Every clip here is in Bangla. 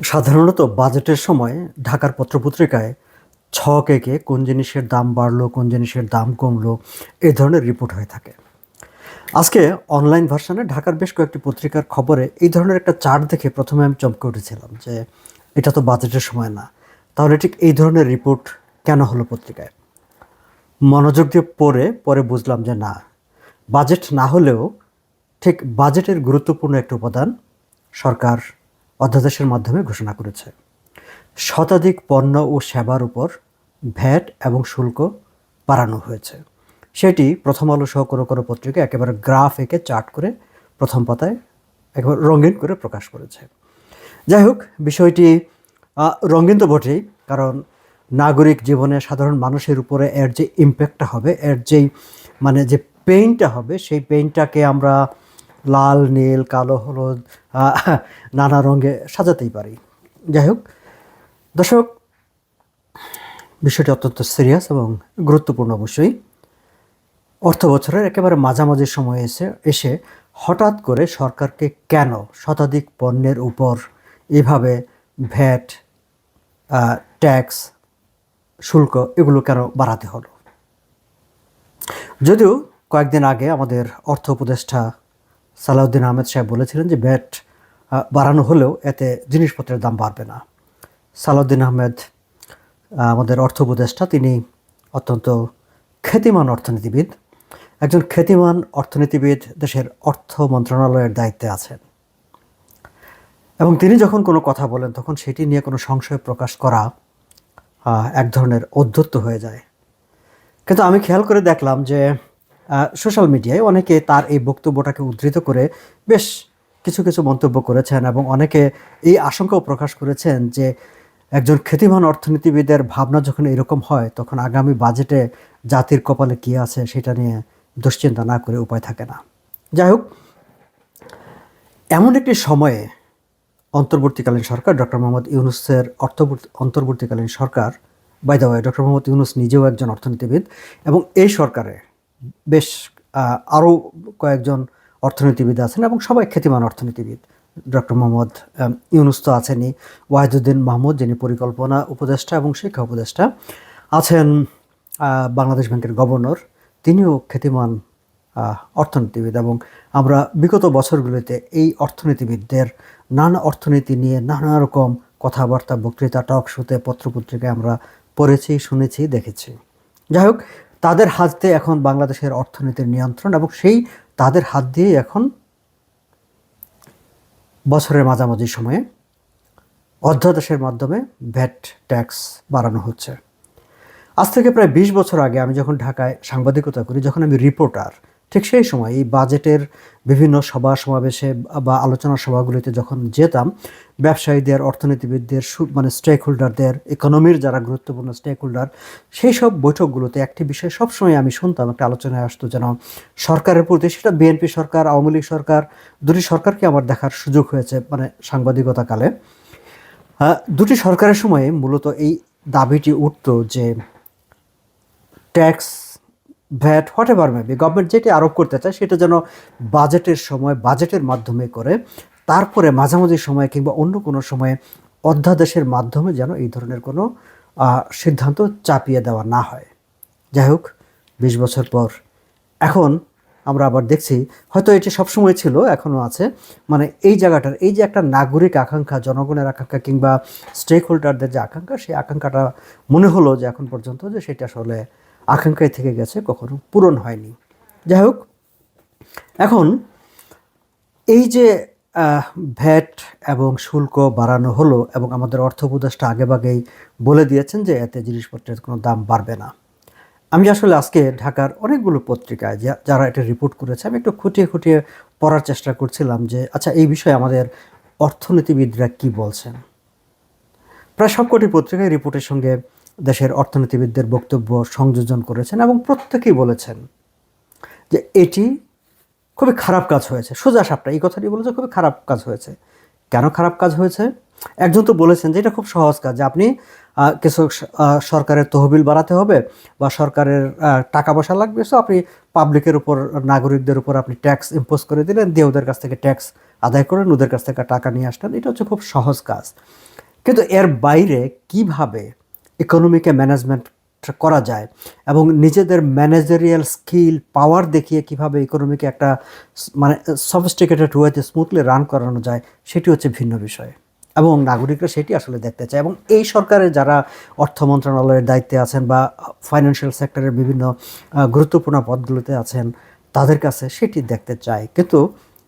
সাধারণত বাজেটের সময় ঢাকার পত্রপত্রিকায় ছক এঁকে কোন জিনিসের দাম বাড়লো, কোন জিনিসের দাম কমলো, এই ধরনের রিপোর্ট হয়ে থাকে। আজকে অনলাইন ভার্সনে ঢাকার বেশ কয়েকটি পত্রিকার খবরে এই ধরনের একটা চার্ট দেখে প্রথমে আমি চমকে উঠেছিলাম যে এটা তো বাজেটের সময় না। তাহলে ঠিক এই ধরনের রিপোর্ট কেন হলো পত্রিকায়? মনোযোগ দিয়ে পড়ে, পরে বুঝলাম যে না, বাজেট না হলেও ঠিক বাজেটের গুরুত্বপূর্ণ একটা উপাদান সরকার অধ্যাদেশের মাধ্যমে ঘোষণা করেছে। শতাধিক পণ্য ও সেবার উপর ভ্যাট এবং শুল্ক বাড়ানো হয়েছে। সেটি প্রথম আলো সহ কোনো কোনো পত্রিকা একেবারে গ্রাফ এঁকে চার্ট করে প্রথম পাতায় একেবারে রঙিন করে প্রকাশ করেছে। যাই হোক, বিষয়টি রঙিন তো বটেই, কারণ নাগরিক জীবনে সাধারণ মানুষের উপরে এর যে ইম্প্যাক্টটা হবে, এর যেই মানে যে পেইনটা হবে, সেই পেইনটাকে আমরা লাল, নীল, কালো, হলুদ নানা রঙে সাজাতেই পারি। যাই হোক, দর্শক, বিষয়টি অত্যন্ত সিরিয়াস এবং গুরুত্বপূর্ণ অবশ্যই। অর্থ বছরের একেবারে মাঝামাঝি সময়ে এসে এসে হঠাৎ করে সরকারকে কেন শতাধিক পণ্যের উপর এভাবে ভ্যাট ট্যাক্স, শুল্ক এগুলো কেন বাড়াতে হলো? যদিও কয়েকদিন আগে আমাদের অর্থ উপদেষ্টা সালাউদ্দিন আহমেদ সাহেব বলেছিলেন যে ব্যাট বাড়ানো হলেও এতে জিনিসপত্রের দাম বাড়বে না। সালাউদ্দিন আহমেদ আমাদের অর্থ উপদেষ্টা, তিনি অত্যন্ত খ্যাতিমান অর্থনীতিবিদ। একজন খ্যাতিমান অর্থনীতিবিদ দেশের অর্থ মন্ত্রণালয়ের দায়িত্বে আছেন। এবং তিনি যখন কোনো কথা বলেন, তখন সেটি নিয়ে কোনো সংশয় প্রকাশ করা এক ধরনের অধ্যত্ত হয়ে যায়। কিন্তু আমি খেয়াল করে দেখলাম যে সোশ্যাল মিডিয়ায় অনেকে তার এই বক্তব্যটাকে উদ্ধৃত করে বেশ কিছু কিছু মন্তব্য করেছেন এবং অনেকে এই আশঙ্কাও প্রকাশ করেছেন যে একজন খ্যাতিমান অর্থনীতিবিদের ভাবনা যখন এরকম হয়, তখন আগামী বাজেটে জাতির কপালে কী আছে সেটা নিয়ে দুশ্চিন্তা না করে উপায় থাকে না। যাই হোক, এমন একটি সময়ে অন্তর্বর্তীকালীন সরকার ডক্টর মোহাম্মদ ইউনুসের অর্থবর্তী, অন্তর্বর্তীকালীন সরকার by the doctor Mohammad Yunus নিজেও একজন অর্থনীতিবিদ এবং এই সরকারে বেশ আরও কয়েকজন অর্থনীতিবিদ আছেন এবং সবাই খ্যাতিমান অর্থনীতিবিদ। ডক্টর মোহাম্মদ ইউনুস তো আছেনই, ওয়াহিদুদ্দিন মাহমুদ যিনি পরিকল্পনা উপদেষ্টা এবং শিক্ষা উপদেষ্টা আছেন বাংলাদেশ ব্যাংকের গভর্নর, তিনিও খ্যাতিমান অর্থনীতিবিদ এবং আমরা বিগত বছরগুলিতে এই অর্থনীতিবিদদের নানা অর্থনীতি নিয়ে নানা রকম কথাবার্তা, বক্তৃতা, টক শোতে, পত্রপত্রিকায় আমরা পড়েছি, শুনেছি, দেখেছি। যাই হোক তাদের হাতে এখন বাংলাদেশের অর্থনীতির নিয়ন্ত্রণ এবং সেই তাদের হাত দিয়েই এখন বছরের মাঝামাঝি সময়ে অধ্যাদেশের মাধ্যমে ভ্যাট ট্যাক্স বাড়ানো হচ্ছে। আজ থেকে প্রায় বিশ বছর আগে আমি যখন ঢাকায় সাংবাদিকতা করি, যখন আমি রিপোর্টার ঠিক সেই সময় এই বাজেটের বিভিন্ন সভা সমাবেশে বা আলোচনা সভাগুলিতে যখন যেতাম ব্যবসায়ীদের অর্থনীতিবিদদের মানে স্টেক হোল্ডারদের ইকোনমির যারা গুরুত্বপূর্ণ স্টেক হোল্ডার সেই সব বৈঠকগুলোতে একটি বিষয় সবসময় আমি শুনতাম একটা আলোচনায় আসতো যেন সরকারের প্রতি সেটা বিএনপি সরকার আওয়ামী লীগ সরকার দুটি সরকারকে আমার দেখার সুযোগ হয়েছে মানে সাংবাদিকতা কালে আহ, দুটি সরকারের সময়ে মূলত এই দাবিটি উঠত যে tax VAT whatever maybe government যেটি আরোপ করতে চায় সেটা যেন বাজেটের সময় বাজেটের মাধ্যমে করে, তারপরে মাঝামাঝি সময়ে কিংবা অন্য কোনো সময়ে অধ্যাদেশের মাধ্যমে যেন এই ধরনের কোনো সিদ্ধান্ত চাপিয়ে দেওয়া না হয়। যাই হোক, বিশ বছর পর এখন আমরা আবার দেখছি, হয়তো এটি সবসময় ছিল এখনও আছে মানে এই জায়গাটার, এই যে একটা নাগরিক আকাঙ্ক্ষা, জনগণের আকাঙ্ক্ষা কিংবা স্টেক হোল্ডারদের যে আকাঙ্ক্ষা, সেই আকাঙ্ক্ষাটা মনে হলো যে এখন পর্যন্ত যে সেটা আসলে আকাঙ্ক্ষায় থেকে গেছে, কখনো পূরণ হয়নি। যাই হোক, এখন এই যে ভ্যাট এবং শুল্ক বাড়ানো হলো এবং আমাদের অর্থ উপদেষ্টা আগেভাগেই বলে দিয়েছেন যে এতে জিনিসপত্রের কোনো দাম বাড়বে না। আমি আসলে আজকে ঢাকার অনেকগুলো পত্রিকায় যারা এটা রিপোর্ট করেছে, আমি একটু খুঁটিয়ে খুঁটিয়ে পড়ার চেষ্টা করছিলাম যে আচ্ছা এই বিষয়ে আমাদের অর্থনীতিবিদরা কি বলছেন? প্রায় সবকটি পত্রিকায় রিপোর্টের সঙ্গে দেশের অর্থনীতিবিদদের বক্তব্য সংযোজন করেছেন এবং প্রত্যেকেই বলেছেন যে এটি খুবই খারাপ কাজ হয়েছে। সোজা সাপটা, এই কথাটি বলেছে, খুবই খারাপ কাজ হয়েছে। কেন খারাপ কাজ হয়েছে? একজন তো বলেছেন যে এটা খুব সহজ কাজ যে আপনি কিছু সরকারের তহবিল বাড়াতে হবে বা সরকারের টাকা পয়সা লাগবে, সো আপনি পাবলিকের উপর, নাগরিকদের উপর আপনি ট্যাক্স ইম্পোজ করে দিলেন, দিয়ে ওদের কাছ থেকে ট্যাক্স আদায় করেন, ওদের কাছ থেকে টাকা নিয়ে আসলেন। এটা হচ্ছে খুব সহজ কাজ। কিন্তু এর বাইরে কীভাবে ইকোনমিকে ম্যানেজমেন্ট করা যায় এবং নিজেদের ম্যানেজারিয়াল স্কিল পাওয়ার দেখিয়ে কীভাবে ইকোনমিকে একটা মানে সফিস্টিকেটেড ওয়েতে স্মুথলি রান করানো যায়, সেটি হচ্ছে ভিন্ন বিষয়। এবং নাগরিকরা সেটি আসলে দেখতে চায় এবং এই সরকারের যারা অর্থ মন্ত্রণালয়ের দায়িত্বে আছেন বা ফাইন্যান্সিয়াল সেক্টরের বিভিন্ন গুরুত্বপূর্ণ পদগুলোতে আছেন, তাদের কাছে সেটি দেখতে চায়। কিন্তু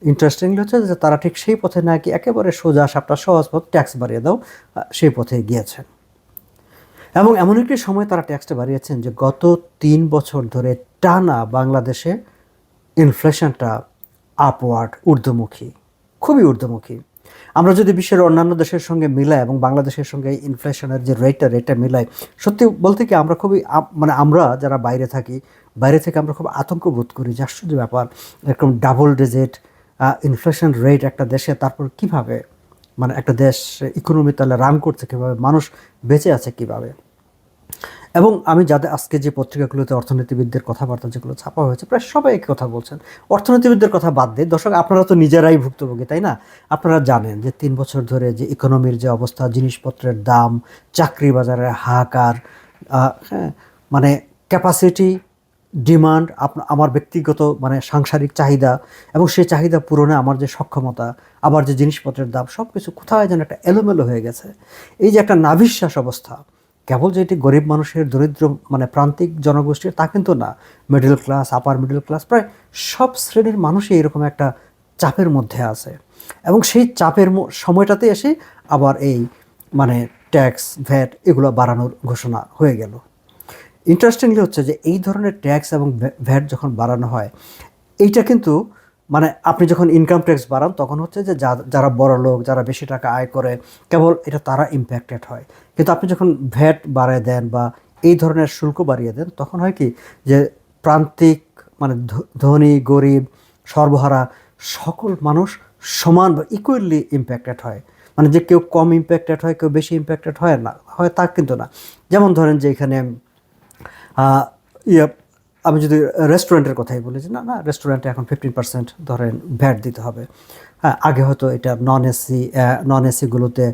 ইন্টারেস্টিংলি হচ্ছে যে তারা ঠিক সেই পথে নাকি একেবারে সোজা সাপটা সহজ পথ ট্যাক্স বাড়িয়ে দাও সেই পথে গিয়েছেন এবং এমন একটি সময় তারা ট্যাক্সটা বাড়িয়েছেন যে গত তিন বছর ধরে টানা বাংলাদেশে ইনফ্লেশনটা আপওয়ার্ড ঊর্ধ্বমুখী, খুবই ঊর্ধ্বমুখী। আমরা যদি বিশ্বের অন্যান্য দেশের সঙ্গে মিলাই এবং বাংলাদেশের সঙ্গে ইনফ্লেশনের যে রেটটা রেটটা মিলাই, সত্যি বলতে কি আমরা খুবই মানে আমরা যারা বাইরে থাকি, বাইরে থেকে আমরা খুব আতঙ্ক বোধ করি যে আশ্চর্য ব্যাপার, এরকম ডাবল ডিজিট ইনফ্লেশন রেট একটা দেশে, তারপর কীভাবে মানে একটা দেশ ইকোনমি তাহলে রান করছে কীভাবে, মানুষ বেঁচে আছে কীভাবে? এবং আমি যাদের আজকে যে পত্রিকাগুলোতে অর্থনীতিবিদদের কথাবার্তা যেগুলো ছাপা হয়েছে, প্রায় সবাই একই কথা বলছেন। অর্থনীতিবিদদের কথা বাদ দিয়ে, দর্শক, আপনারা তো নিজেরাই ভুক্তভোগী, তাই না? আপনারা জানেন যে তিন বছর ধরে যে ইকোনমির যে অবস্থা, জিনিসপত্রের দাম, চাকরি বাজারের হাহাকার হ্যাঁ মানে ক্যাপাসিটি ডিমান্ড আমার ব্যক্তিগত মানে সাংসারিক চাহিদা এবং সেই চাহিদা পূরণে আমার যে সক্ষমতা, আবার যে জিনিসপত্রের দাম সব কিছু কোথায় যেন একটা এলোমেলো হয়ে গেছে। এই যে একটা নাভিশ্বাস অবস্থা, কেবল যে এটি গরিব মানুষের দরিদ্র মানে প্রান্তিক জনগোষ্ঠীর তা কিন্তু না। Middle class upper middle class প্রায় সব শ্রেণির মানুষই এরকম একটা চাপের মধ্যে আছে। এবং সেই চাপের সময়টাতে এসে আবার এই মানে ট্যাক্স ভ্যাট এগুলো বাড়ানোর ঘোষণা হয়ে গেল। ইন্টারেস্টিংলি হচ্ছে যে এই ধরনের ট্যাক্স এবং ভ্যাট যখন বাড়ানো হয়, এইটা কিন্তু মানে আপনি যখন ইনকাম ট্যাক্স বাড়ান, তখন হচ্ছে যে যারা বড় লোক, যারা বেশি টাকা আয় করে, কেবল এটা তারা ইম্প্যাক্টেড হয়। কিন্তু আপনি যখন ভ্যাট বাড়িয়ে দেন বা এই ধরনের শুল্ক বাড়িয়ে দেন, তখন হয় কি যে প্রান্তিক মানে ধনী, গরিব, সর্বহারা সকল মানুষ সমান বা ইকুয়ালি ইম্প্যাক্টেড হয়। মানে যে কেউ কম ইম্প্যাক্টেড হয়, কেউ বেশি ইম্প্যাক্টেড হয় না, হয় তা কিন্তু না। যেমন ধরেন যে এখানে ইয়ে আমি যদি রেস্টুরেন্টের কথাই বলি যে না না রেস্টুরেন্টে এখন ফিফটিন পার্সেন্ট ধরেন ভ্যাট দিতে হবে। হ্যাঁ আগে হয়তো এটা নন এসি নন এসিগুলোতে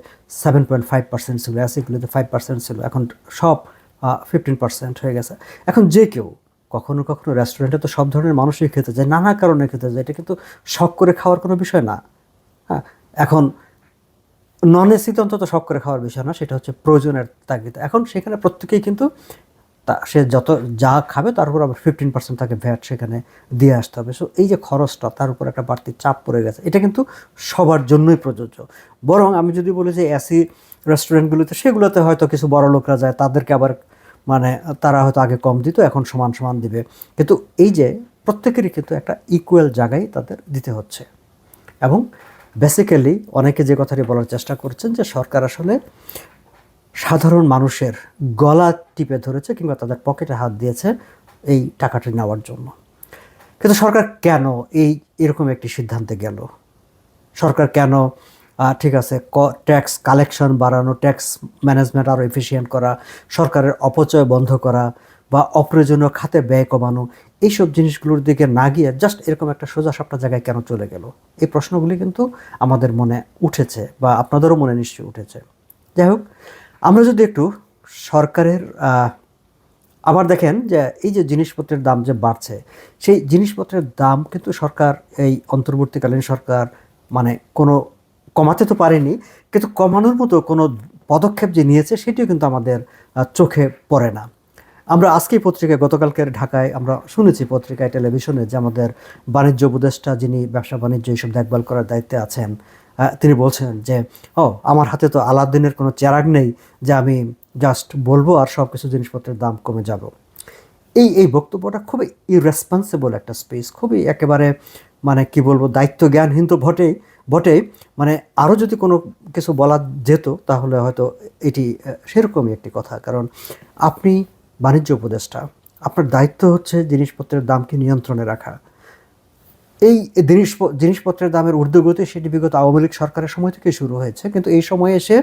সেভেন পয়েন্ট ফাইভ পার্সেন্ট ছিল এসিগুলোতে ফাইভ পার্সেন্ট ছিল, এখন সব ফিফটিন পার্সেন্ট হয়ে গেছে। এখন যে কেউ, কখনো কখনো রেস্টুরেন্টে তো সব ধরনের মানুষই খেতে যায় নানা কারণে খেতে যায় এটা কিন্তু শখ করে খাওয়ার কোনো বিষয় না। হ্যাঁ এখন নন এসিতে অন্তত শখ করে খাওয়ার বিষয় না, সেটা হচ্ছে প্রয়োজনের তাগিদে। এখন সেখানে প্রত্যেকেই কিন্তু তা সে যত যা খাবে তার উপর আবার ফিফটিন পার্সেন্ট তাকে ভ্যাট সেখানে দিয়ে আসতে হবে। সো এই যে খরচটা তার উপর একটা বাড়তি চাপ পড়ে গেছে। এটা কিন্তু সবার জন্যই প্রযোজ্য। বরং আমি যদি বলি যে এসি রেস্টুরেন্টগুলোতে সেগুলোতে হয়তো কিছু বড় লোকরা যায়, তাদেরকে আবার মানে তারা হয়তো আগে কম দিত, এখন সমান সমান দিবে। কিন্তু এই যে প্রত্যেকেরই কিন্তু একটা ইকুয়াল জায়গায় তাদের দিতে হচ্ছে। এবং বেসিক্যালি অনেকে যে কথাটি বলার চেষ্টা করছেন যে সরকার আসলে সাধারণ মানুষের গলা টিপে ধরেছে কিংবা তাদের পকেটে হাত দিয়েছে এই টাকাটি নেওয়ার জন্য। কিন্তু সরকার কেন এই, এরকম একটি সিদ্ধান্তে গেল? সরকার কেন ঠিক আছে, ক, ট্যাক্স কালেকশন বাড়ানো, ট্যাক্স ম্যানেজমেন্ট আরও এফিসিয়েন্ট করা, সরকারের অপচয় বন্ধ করা বা অপ্রয়োজনীয় খাতে ব্যয় কমানো, এইসব জিনিসগুলোর দিকে না গিয়ে জাস্ট এরকম একটা সোজা সাপটা জায়গায় কেন চলে গেল? এই প্রশ্নগুলি কিন্তু আমাদের মনে উঠেছে বা আপনাদেরও মনে নিশ্চয়ই উঠেছে। যাই হোক আমরা যদি একটু সরকারের আবার দেখেন যে এই যে জিনিসপত্রের দাম যে বাড়ছে, সেই জিনিসপত্রের দাম কিন্তু সরকার, এই অন্তর্বর্তীকালীন সরকার মানে কোনো কমাতে তো পারেনি, কিন্তু কমানোর মতো কোনো পদক্ষেপ যে নিয়েছে সেটিও কিন্তু আমাদের চোখে পড়ে না। আমরা আজকেই পত্রিকায় গতকালকের ঢাকায় আমরা শুনেছি পত্রিকায়, টেলিভিশনে যে আমাদের বাণিজ্য উপদেষ্টা যিনি ব্যবসা বাণিজ্য এইসব দেখভাল করার দায়িত্বে আছেন তিনি বলছেন যে, ও, আমার হাতে তো আলাদিনের কোনো চেরাগ নেই যে আমি জাস্ট বলব আর সব কিছু জিনিসপত্রের দাম কমে যাব। এই এই বক্তব্যটা খুবই ইরেসপন্সিবল একটা স্পেস খুবই একেবারে মানে কি বলব দায়িত্ব জ্ঞানহীন তো বটেই বটে মানে আরও যদি কোনো কিছু বলা যেত তাহলে হয়তো এটি সেরকমই একটি কথা। কারণ আপনি বাণিজ্য উপদেষ্টা, আপনার দায়িত্ব হচ্ছে জিনিসপত্রের দামকে নিয়ন্ত্রণে রাখা। এই জিনিস জিনিসপত্রের দামের ঊর্ধ্বগতি সেটি বিগত আওয়ামী লীগ সরকারের সময় থেকে শুরু হয়েছে। কিন্তু এই সময়ে এসে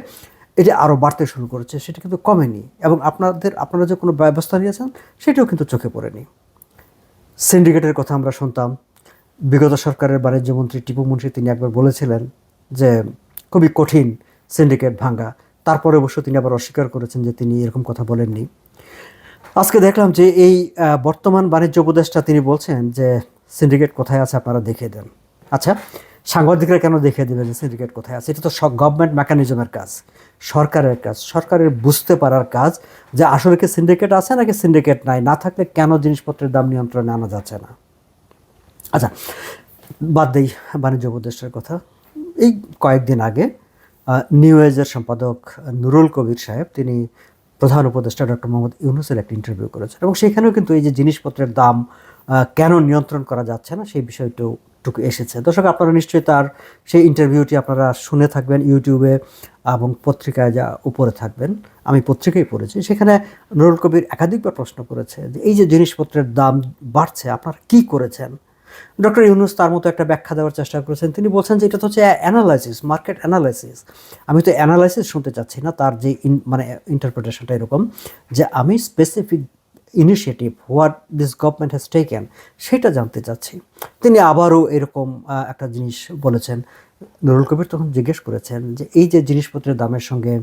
এটি আরও বাড়তে শুরু করেছে। সেটি কিন্তু কমেনি এবং আপনাদের, আপনারা যে কোনো ব্যবস্থা নিয়েছেন সেটিও কিন্তু চোখে পড়েনি। সিন্ডিকেটের কথা আমরা শুনতাম। বিগত সরকারের বাণিজ্য মন্ত্রী টিপু মুন্সি তিনি একবার বলেছিলেন যে, খুবই কঠিন সিন্ডিকেট ভাঙ্গা তারপরে অবশ্য তিনি আবার অস্বীকার করেছেন যে তিনি এরকম কথা বলেননি। আজকে দেখলাম যে এই বর্তমান বাণিজ্য উপদেষ্টা তিনি বলছেন যে সিন্ডিকেট কোথায় আছে আপনারা দেখিয়ে দেন। আচ্ছা সাংবাদিকরা কেন দেখিয়ে দেবে যে সিন্ডিকেট কোথায় আছে? এটা তো সব গভর্নমেন্ট মেকানিজমের কাজ, সরকারের কাজ, সরকারের বুঝতে পারার কাজ যে আসলে কি সিন্ডিকেট আছে নাকি সিন্ডিকেট নাই, না থাকলে কেন জিনিসপত্রের দাম নিয়ন্ত্রণে আনা যাচ্ছে না? আচ্ছা বাদ দেই বাণিজ্য উপদেষ্টার কথা। এই কয়েকদিন আগে নিউ এজের সম্পাদক নুরুল কবির সাহেব, তিনি প্রধান উপদেষ্টা ডক্টর মোহাম্মদ ইউনুসের একটা ইন্টারভিউ করেছেন এবং সেখানেও কিন্তু এই যে জিনিসপত্রের দাম কেন নিয়ন্ত্রণ করা যাচ্ছে না, সেই বিষয়টাও টুকু এসেছে। দর্শক, আপনারা নিশ্চয়ই তার সেই ইন্টারভিউটি আপনারা শুনে থাকবেন ইউটিউবে এবং পত্রিকায় যা উপরে থাকবেন। আমি পত্রিকায় পড়েছি, সেখানে নুরুল কবির একাধিকবার প্রশ্ন করেছে যে, এই যে জিনিসপত্রের দাম বাড়ছে, আপনারা কি করেছেন? ডক্টর ইউনুস তার মতো একটা ব্যাখ্যা দেওয়ার চেষ্টা করেছেন। তিনি বলছেন যে, এটা তো হচ্ছে অ্যানালাইসিস মার্কেট অ্যানালাইসিস আমি তো অ্যানালাইসিস শুনতে চাচ্ছি না, তার যে মানে ইন্টারপ্রিটেশনটা এরকম যে, আমি specific initiative what this government has taken সেটা জানতে চাচ্ছি। তিনি আবারও এরকম একটা জিনিস বলেছেন। নুরুল কবির তখন জিজ্ঞেস করেছেন যে এই যে জিনিসপত্রের দামের সঙ্গে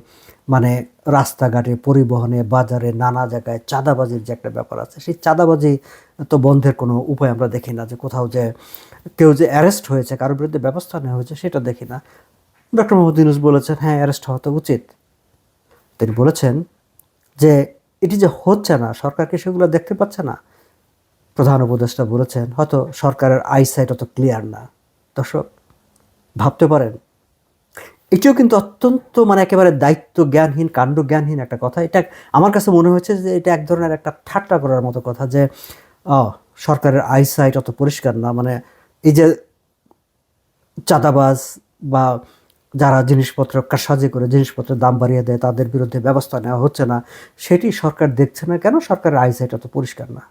মানে রাস্তাঘাটে, পরিবহনে, বাজারে, নানা জায়গায় চাঁদাবাজির যে একটা ব্যাপার আছে, সেই চাঁদাবাজি তো বন্ধের কোনো উপায় আমরা দেখি না যে কোথাও যে কেউ যে অ্যারেস্ট হয়েছে, কারোর বিরুদ্ধে ব্যবস্থা নেওয়া হয়েছে, সেটা দেখি না। ডক্টর মোহাম্মদ ইউনুস বলেছেন হ্যাঁ অ্যারেস্ট হওয়া তো উচিত। তিনি বলেছেন যে এটি যে হচ্ছে না সরকারকে সেগুলো দেখতে পাচ্ছে না? প্রধান উপদেষ্টা বলেছেন, হয়তো সরকারের আইসাইট অত ক্লিয়ার না। দর্শক, ভাবতে পারেন, এটিও কিন্তু অত্যন্ত মানে একেবারে দায়িত্ব জ্ঞানহীন কাণ্ড জ্ঞানহীন একটা কথা। এটা আমার কাছে মনে হয়েছে যে এটা এক ধরনের একটা ঠাট্টা করার মতো কথা যে সরকারের আইসাইট অত পরিষ্কার না। মানে এই যে চাঁদাবাজ বা যারা জিনিসপত্র কাসাজি করে জিনিসপত্রের দাম বাড়িয়ে দেয়, তাদের বিরুদ্ধে ব্যবস্থা নেওয়া হচ্ছে না। সেটি সরকার দেখছে না কেন? সরকারের আইসাইট অত পরিষ্কার না।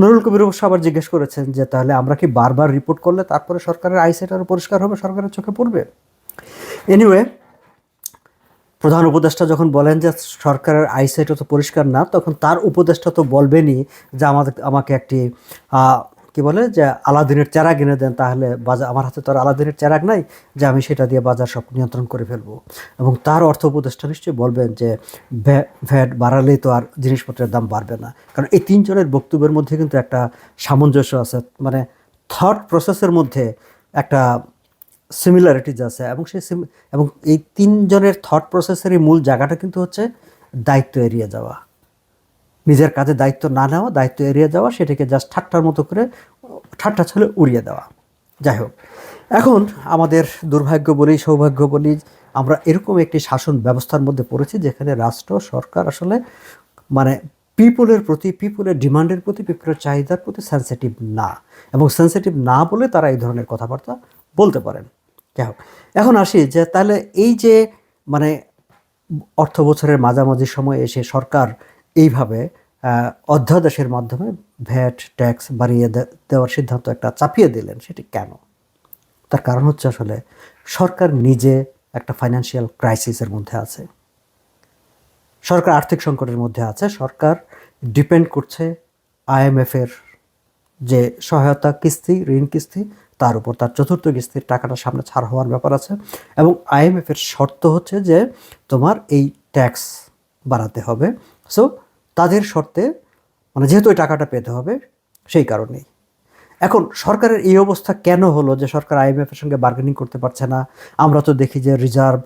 নুরুল কবির অবশ্য আবার জিজ্ঞেস করেছেন যে, তাহলে আমরা কি বারবার রিপোর্ট করলে তারপরে সরকারের আইসাইট আরও পরিষ্কার হবে, সরকারের চোখে পড়বে? এনিওয়ে প্রধান উপদেষ্টা যখন বলেন যে, সরকারের আইসাইট তো পরিষ্কার না, তখন তার উপদেষ্টা তো বলবেনই যে, আমাদের, আমাকে একটি কি বলে যে আলাদিনের চেরাগ কিনে দেন, তাহলে বাজার আমার হাতে তো আর আলাদিনের চেরাগ নাই, যে আমি সেটা দিয়ে বাজার সব নিয়ন্ত্রণ করে ফেলব। এবং তার অর্থ উপদেষ্টা নিশ্চয়ই বলবেন যে ভ্যা- ভ্যাট বাড়ালেই তো আর জিনিসপত্রের দাম বাড়বে না। কারণ এই তিনজনের বক্তব্যের মধ্যে কিন্তু একটা সামঞ্জস্য আছে মানে থট প্রসেসের মধ্যে একটা সিমিলারিটিজ আছে। এবং সেই এবং এই তিনজনের থট প্রসেসেরই মূল জায়গাটা কিন্তু হচ্ছে দায়িত্ব এড়িয়ে যাওয়া। নিজের কাজে দায়িত্ব না নেওয়া, দায়িত্ব এড়িয়ে যাওয়া, সেটাকে জাস্ট ঠাট্টার মতো করে, ঠাট্টা ছলে উড়িয়ে দেওয়া। যাই হোক, এখন আমাদের দুর্ভাগ্য বলি সৌভাগ্য বলি আমরা এরকম একটি শাসন ব্যবস্থার মধ্যে পড়েছি যেখানে রাষ্ট্র, সরকার আসলে মানে পিপুলের প্রতি পিপুলের ডিমান্ডের প্রতি পিপুলের চাহিদার প্রতি সেন্সিটিভ না। এবং সেন্সিটিভ না বলে তারা এই ধরনের কথাবার্তা বলতে পারেন। যাই হোক, এখন আসি যে তাহলে এই যে মানে অর্থ বছরের মাঝামাঝি সময়ে এসে সরকার এইভাবে অধ্যাদেশের মাধ্যমে ভ্যাট, ট্যাক্স বাড়িয়ে দেওয়ার সিদ্ধান্ত একটা চাপিয়ে দিলেন, সেটি কেন? তার কারণ হচ্ছে আসলে সরকার নিজে একটা ফাইন্যান্সিয়াল ক্রাইসিসের মধ্যে আছে। সরকার আর্থিক সংকটের মধ্যে আছে, সরকার ডিপেন্ড করছে আইএমএফের যে সহায়তা কিস্তি, ঋণ কিস্তি, তার উপর, তার চতুর্থ কিস্তির টাকাটা সামনে ছাড় হওয়ার ব্যাপার আছে এবং আইএমএফের শর্ত হচ্ছে যে তোমার এই ট্যাক্স বাড়াতে হবে। সো তাদের শর্তে মানে যেহেতু ওই টাকাটা পেতে হবে, সেই কারণেই। এখন সরকারের এই অবস্থা কেন হলো যে সরকার আইএমএফের সঙ্গে বার্গেনিং করতে পারছে না? আমরা তো দেখি যে রিজার্ভ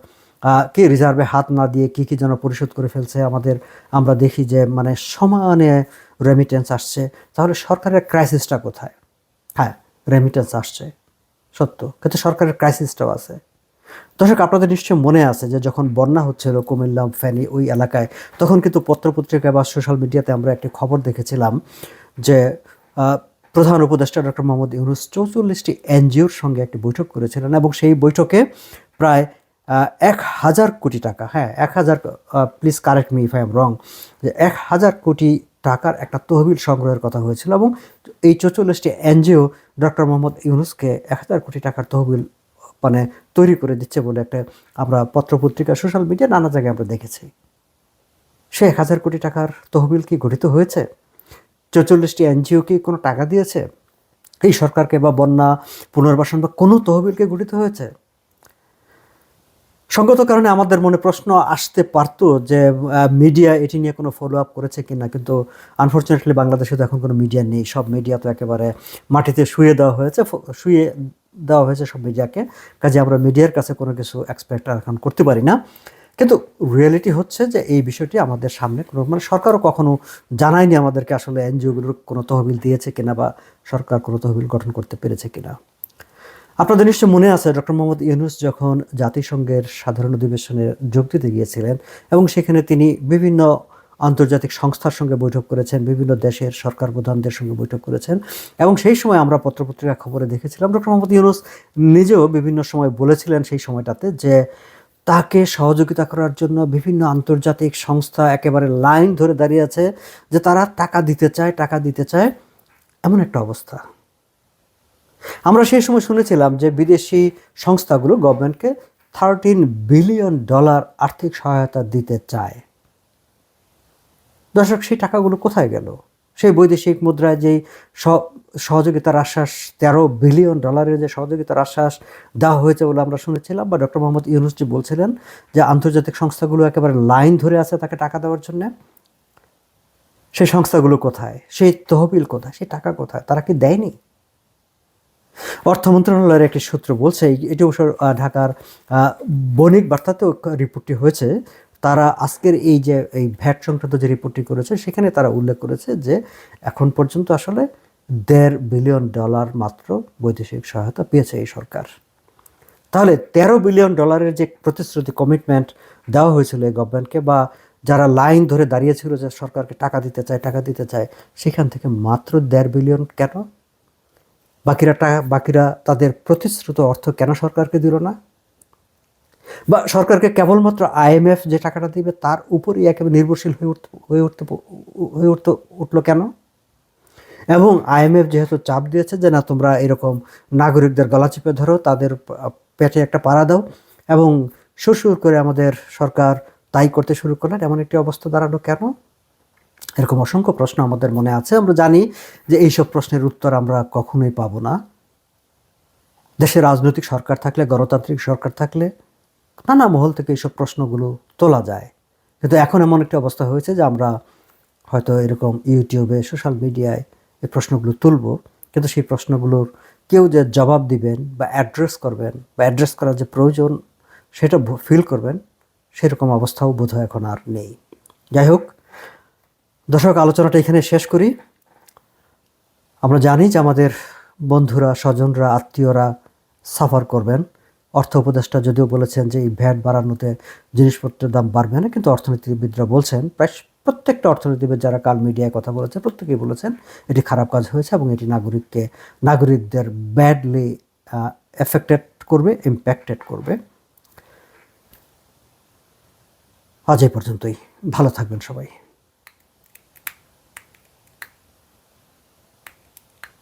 কি রিজার্ভে হাত না দিয়ে কি কি যেন পরিশোধ করে ফেলছে আমাদের। আমরা দেখি যে মানে সমানে রেমিটেন্স আসছে। তাহলে সরকারের ক্রাইসিসটা কোথায়? হ্যাঁ রেমিটেন্স আসছে। সত্য। কিন্তু সরকারের ক্রাইসিসটাও আছে। দর্শক, আপনাদের নিশ্চয় মনে আছে যে যখন বন্যা হচ্ছিল কুমিল্লা ফ্যানি ওই এলাকায়, তখন কিন্তু পত্রপত্রিকায় বা সোশ্যাল মিডিয়াতে আমরা একটি খবর দেখেছিলাম যে প্রধান উপদেষ্টা ডক্টর মোহাম্মদ ইউনুস চৌচল্লিশটি এনজিওর সঙ্গে একটি বৈঠক করেছিলেন এবং সেই বৈঠকে প্রায় এক হাজার কোটি টাকা হ্যাঁ এক হাজার please correct me if I am wrong যে এক হাজার কোটি টাকার একটা তহবিল সংগ্রহের কথা হয়েছিল এবং এই চৌচল্লিশটি এনজিও ডক্টর মোহাম্মদ ইউনুসকে এক হাজার কোটি টাকার তহবিল মানে তৈরি করে দিচ্ছে বলে একটা আমরা পত্রপত্রিকা, সোশ্যাল মিডিয়া নানা জায়গায় আমরা দেখেছি। সে এক হাজার কোটি টাকার তহবিল কি গঠিত হয়েছে? চৌচল্লিশটি এনজিও কি কোনো টাকা দিয়েছে? এই সরকারকে বা বন্যা পুনর্বাসন বা কোনো তহবিলকে গঠিত হয়েছে? সঙ্গত কারণে আমাদের মনে প্রশ্ন আসতে পারতো যে মিডিয়া এটি নিয়ে কোনো ফলো আপ করেছে কিনা, কিন্তু আনফর্চুনেটলি বাংলাদেশে তো এখন কোনো মিডিয়া নেই। সব মিডিয়া তো একেবারে মাটিতে শুয়ে দেওয়া হয়েছে শুয়ে দেওয়া হয়েছে সব মিডিয়াকে। কাজে আমরা মিডিয়ার কাছে কোনো কিছু এক্সপেক্ট এখন করতে পারি না। কিন্তু রিয়েলিটি হচ্ছে যে এই বিষয়টি আমাদের সামনে কোনো মানে সরকারও কখনো জানায়নি আমাদেরকে আসলে এনজিওগুলোর কোনো তহবিল দিয়েছে কিনা বা সরকার কোনো তহবিল গঠন করতে পেরেছে কিনা। আপনাদের নিশ্চয় মনে আছে, ডক্টর মোহাম্মদ ইউনুস যখন জাতিসংঘের সাধারণ অধিবেশনে যোগ দিতে গিয়েছিলেন এবং সেখানে তিনি বিভিন্ন আন্তর্জাতিক সংস্থার সঙ্গে বৈঠক করেছেন, বিভিন্ন দেশের সরকার প্রধানদের সঙ্গে বৈঠক করেছেন এবং সেই সময় আমরা পত্রপত্রিকা খবরে দেখেছিলাম। ডক্টর মোহাম্মদ ইউনুস নিজেও বিভিন্ন সময় বলেছিলেন সেই সময়টাতে যে তাকে সহযোগিতা করার জন্য বিভিন্ন আন্তর্জাতিক সংস্থা একেবারে লাইন ধরে দাঁড়িয়ে আছে যে তারা টাকা দিতে চায়, টাকা দিতে চায়। এমন একটা অবস্থা। আমরা সেই সময় শুনেছিলাম যে বিদেশি সংস্থাগুলো গভর্নমেন্টকে থার্টিন বিলিয়ন ডলার আর্থিক সহায়তা দিতে চায়। দর্শক, সেই টাকাগুলো কোথায় গেল? সেই বৈদেশিক মুদ্রায় যেই সহযোগিতার আশ্বাস, তেরো বিলিয়ন ডলারের যে সহযোগিতার আশ্বাস দেওয়া হয়েছে বলে আমরা শুনেছিলাম, বা ডক্টর মোহাম্মদ ইউনুসজি বলছিলেন যে আন্তর্জাতিক সংস্থাগুলো একেবারে লাইন ধরে আছে তাকে টাকা দেওয়ার জন্য, সেই সংস্থাগুলো কোথায়? সেই তহবিল কোথায়? সেই টাকা কোথায়? তারা কি দেয়নি? অর্থ মন্ত্রণালয়ের একটি সূত্র বলছে, এটি অবশ্য ঢাকার বণিক বার্তাতেও রিপোর্টটি হয়েছে তারা আজকের এই যে, এই ভ্যাট সংক্রান্ত যে রিপোর্টটি করেছে, সেখানে তারা উল্লেখ করেছে যে, এখন পর্যন্ত আসলে দেড় বিলিয়ন ডলার মাত্র বৈদেশিক সহায়তা পেয়েছে এই সরকার। তাহলে তেরো বিলিয়ন ডলারের যে প্রতিশ্রুতি কমিটমেন্ট দেওয়া হয়েছিল এই গভর্নমেন্টকে বা যারা লাইন ধরে দাঁড়িয়েছিল যে সরকারকে টাকা দিতে চায়, টাকা দিতে চায়, সেখান থেকে মাত্র দেড় বিলিয়ন কেন? বাকিরা টাকা বাকিরা তাদের প্রতিশ্রুত অর্থ কেন সরকারকে দিল না? বা সরকারকে কেবলমাত্র আইএমএফ যে টাকাটা দিবে, তার উপরই একেবারে নির্ভরশীল হয়ে উঠতে হয়ে উঠতে হয়ে উঠতে উঠল কেন? এবং আইএমএফ যেহেতু চাপ দিয়েছে যে, না, তোমরা এরকম নাগরিকদের গলা চেপে ধরো, তাদের পেটে একটা পাড়া দাও। এবং সুর করে আমাদের সরকার তাই করতে শুরু করলেন, এমন একটি অবস্থা দাঁড়াল কেন? এরকম অসংখ্য প্রশ্ন আমাদের মনে আছে। আমরা জানি যে, এইসব প্রশ্নের উত্তর আমরা কখনোই পাবো না। দেশে রাজনৈতিক সরকার থাকলে, গণতান্ত্রিক সরকার থাকলে নানা মহল থেকে এইসব প্রশ্নগুলো তোলা যায়। কিন্তু এখন এমন একটা অবস্থা হয়েছে যে আমরা হয়তো এরকম ইউটিউবে, সোশ্যাল মিডিয়ায় এই প্রশ্নগুলো তুলব। কিন্তু সেই প্রশ্নগুলোর কেউ যে জবাব দিবেন বা অ্যাড্রেস করবেন বা অ্যাড্রেস করার যে প্রয়োজন সেটা ফিল করবেন, সেরকম অবস্থাও বোধহয় এখন আর নেই। যাই হোক, দর্শক, আলোচনাটা এখানে শেষ করি। আমরা জানি যে আমাদের বন্ধুরা, স্বজনরা, আত্মীয়রা সাফার করবেন। অর্থ উপদেষ্টা যদিও বলেছেন যে এই ভ্যাট বাড়ানোতে জিনিসপত্রের দাম বাড়বে না, কিন্তু অর্থনীতিবিদরা বলছেন, প্রায় প্রত্যেকটা অর্থনীতিবিদ যারা কাল মিডিয়ায় কথা বলেছে প্রত্যেকেই বলেছেন এটি খারাপ কাজ হয়েছে এবং এটি নাগরিককে, নাগরিকদের ব্যাডলি এফেক্টেড করবে ইম্প্যাক্টেড করবে। আজ এই পর্যন্তই। ভালো থাকবেন সবাই।